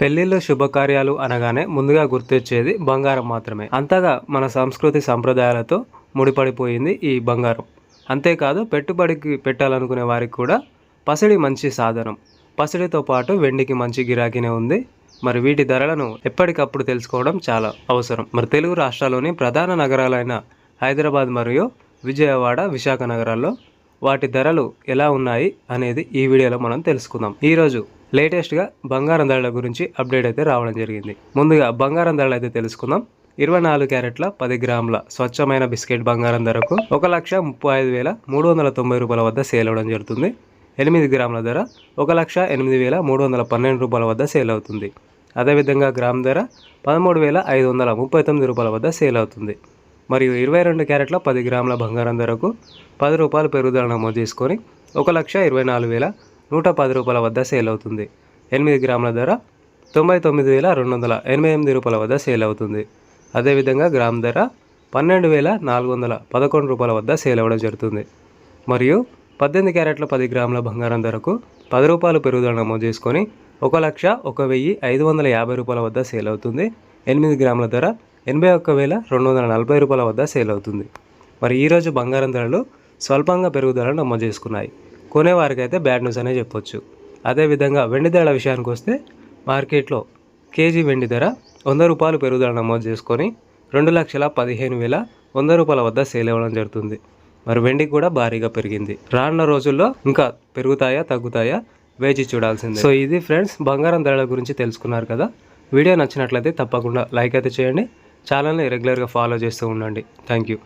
పెళ్ళిళ్ళు శుభకార్యాలు అనగానే ముందుగా గుర్తొచ్చేది బంగారం మాత్రమే. అంతగా మన సంస్కృతి సంప్రదాయాలతో ముడిపడిపోయింది ఈ బంగారం. అంతేకాదు పెట్టుబడికి పెట్టాలనుకునే వారికి కూడా పసిడి మంచి సాధనం. పసిడితో పాటు వెండికి మంచి గిరాకీనే ఉంది. మరి వీటి ధరలను ఎప్పటికప్పుడు తెలుసుకోవడం చాలా అవసరం. మరి తెలుగు రాష్ట్రాల్లోని ప్రధాన నగరాలైన హైదరాబాద్ మరియు విజయవాడ విశాఖ నగరాల్లో వాటి ధరలు ఎలా ఉన్నాయి అనేది ఈ వీడియోలో మనం తెలుసుకుందాం. ఈరోజు లేటెస్ట్గా బంగారం ధరల గురించి అప్డేట్ అయితే రావడం జరిగింది. ముందుగా బంగారం ధరలు అయితే తెలుసుకుందాం. ఇరవై నాలుగు క్యారెట్ల పది గ్రాముల స్వచ్ఛమైన బిస్కెట్ బంగారం ధరకు ఒక లక్ష ముప్పై ఐదు వేల మూడు వందల తొంభై రూపాయల వద్ద సేల్ అవ్వడం జరుగుతుంది. ఎనిమిది గ్రాముల ధర ఒక లక్ష ఎనిమిది వేల మూడు వందల పన్నెండు రూపాయల వద్ద సేల్ అవుతుంది. అదేవిధంగా గ్రామ్ ధర పదమూడు వేల ఐదు వందల ముప్పై తొమ్మిది రూపాయల వద్ద సేల్ అవుతుంది. మరియు ఇరవై రెండు క్యారెట్ల పది గ్రాముల బంగారం ధరకు పది రూపాయలు పెరుగుదల నమోదు చేసుకొని ఒక లక్ష ఇరవై నాలుగు వేల నూట పది రూపాయల వద్ద సేల్ అవుతుంది. ఎనిమిది గ్రాముల ధర తొంభై తొమ్మిది వేల రెండు వందల ఎనభై ఎనిమిది రూపాయల వద్ద సేల్ అవుతుంది. అదేవిధంగా గ్రామ్ ధర పన్నెండు వేల నాలుగు వందల పదకొండు రూపాయల వద్ద సేల్ అవ్వడం జరుగుతుంది. మరియు పద్దెనిమిది క్యారెట్ల పది గ్రాముల బంగారం ధరకు పది రూపాయలు పెరుగుదల నమోదు చేసుకొని ఒక లక్ష ఒక వెయ్యి ఐదు వందల యాభై రూపాయల వద్ద సేల్ అవుతుంది. ఎనిమిది గ్రాముల ధర ఎనభై ఒక్క వేల రెండు వందల నలభై రూపాయల వద్ద సేల్ అవుతుంది. మరి ఈరోజు బంగారం ధరలు స్వల్పంగా పెరుగుదల నమోదు చేసుకున్నాయి. కొనేవారికి అయితే బ్యాడ్ న్యూస్ అనే చెప్పొచ్చు. అదేవిధంగా వెండి ధరల విషయానికి వస్తే మార్కెట్లో కేజీ వెండి ధర వంద రూపాయలు పెరుగుదల నమోదు చేసుకొని రెండు లక్షల పదిహేను వేల వంద రూపాయల వద్ద సేల్ అవ్వడం జరుగుతుంది. మరి వెండి కూడా భారీగా పెరిగింది. రానున్న రోజుల్లో ఇంకా పెరుగుతాయా తగ్గుతాయా వేచి చూడాల్సిందే. సో ఇది ఫ్రెండ్స్ బంగారం ధరల గురించి తెలుసుకున్నారు కదా. వీడియో నచ్చినట్లయితే తప్పకుండా లైక్ అయితే చేయండి. ఛానల్ని రెగ్యులర్గా ఫాలో చేస్తూ ఉండండి. Thank you.